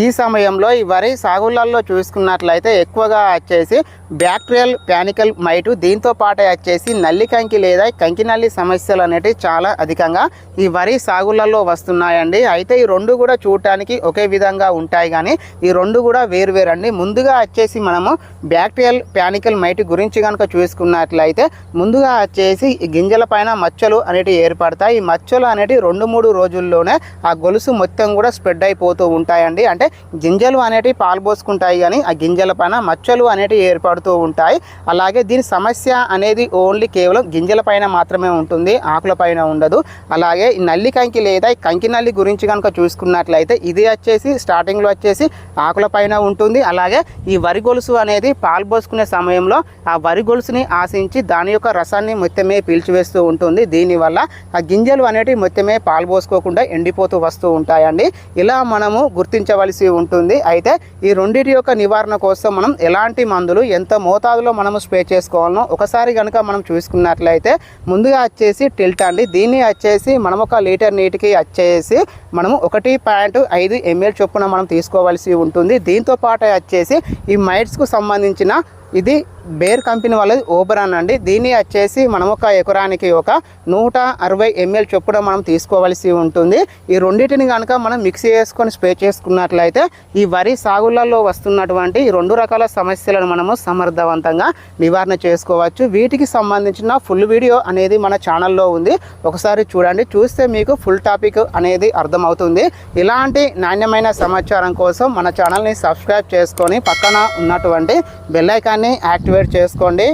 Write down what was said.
ఈ సమయంలో ఈ వరి సాగులలో చూసుకున్నట్లయితే ఎక్కువగా వచ్చేసి బ్యాక్టీరియల్ ప్యానికల్ మైటు దీంతో పాటే వచ్చేసి నల్లి కంకి లేదా కంకి నల్లి సమస్యలు అనేటివి చాలా అధికంగా ఈ వరి సాగులలో వస్తున్నాయండి. అయితే ఈ రెండు కూడా చూడటానికి ఒకే విధంగా ఉంటాయి కానీ ఈ రెండు కూడా వేరు వేరు అండి ముందుగా వచ్చేసి మనము బ్యాక్టీరియల్ ప్యానికల్ మైట్ గురించి కనుక చూసుకున్నట్లయితే ముందుగా వచ్చేసి ఈ గింజల పైన మచ్చలు అనేటివి ఏర్పడతాయి. ఈ మచ్చలు అనేటివి రెండు మూడు రోజుల్లోనే ఆ గొలుసు మొత్తం కూడా స్ప్రెడ్ అయిపోతూ ఉంటాయండి. అంటే గింజలు అనేటివి పాలు పోసుకుంటాయి కానీ ఆ గింజల పైన మచ్చలు అనేటివి ఏర్పడుతూ ఉంటాయి. అలాగే దీని సమస్య అనేది ఓన్లీ కేవలం గింజల పైన మాత్రమే ఉంటుంది ఆకుల పైన ఉండదు. అలాగే ఈ నల్లి కంకి లేదా కంకి నల్లి గురించి కనుక చూసుకున్నట్లయితే ఇది వచ్చేసి స్టార్టింగ్లో వచ్చేసి ఆకుల పైన ఉంటుంది. అలాగే ఈ వరి గొలుసు అనేది పాలు పోసుకునే సమయంలో ఆ వరి గొలుసుని ఆశించి దాని యొక్క రసాన్ని మొత్తమే పీల్చివేస్తూ ఉంటుంది. దీనివల్ల ఆ గింజలు అనేటివి మొత్తమే పాలు పోసుకోకుండా ఎండిపోతూ వస్తూ ఉంటాయండి. ఇలా మనము గుర్తించవలసి ఉంటుంది. అయితే ఈ రెండింటి యొక్క నివారణ కోసం మనం ఎలాంటి మందులు ఎంత మోతాదులో మనము స్ప్రే చేసుకోవాలనో ఒకసారి కనుక మనం చూసుకున్నట్లయితే ముందుగా వచ్చేసి టిల్ట్ అండి. దీన్ని వచ్చేసి మనం ఒక లీటర్ నీటికి వచ్చేసి మనము ఒకటి పాయింట్ ఐదు ఎంఎల్ చొప్పున మనం తీసుకోవాల్సి ఉంటుంది. దీంతో పాటు వచ్చేసి ఈ మైట్స్కు సంబంధించిన ఇది బేర్ కంపెనీ వాళ్ళది ఓబరాన్ అండి. దీన్ని వచ్చేసి మనం ఒక ఎకరానికి ఒక నూట అరవై ఎంఎల్ చొప్పున మనం తీసుకోవాల్సి ఉంటుంది. ఈ రెండింటిని కనుక మనం మిక్స్ చేసుకొని స్ప్రే చేసుకున్నట్లయితే ఈ వరి సాగులలో వస్తున్నటువంటి ఈ రెండు రకాల సమస్యలను మనము సమర్థవంతంగా నివారణ చేసుకోవచ్చు. వీటికి సంబంధించిన ఫుల్ వీడియో అనేది మన ఛానల్లో ఉంది. ఒకసారి చూడండి. చూస్తే మీకు ఫుల్ టాపిక్ అనేది అర్థమవుతుంది. ఇలాంటి నాణ్యమైన సమాచారం కోసం మన ఛానల్ని సబ్స్క్రైబ్ చేసుకొని పక్కన ఉన్నటువంటి బెల్ ఐకాన్ని యాక్టివేట్ చేసుకోండి.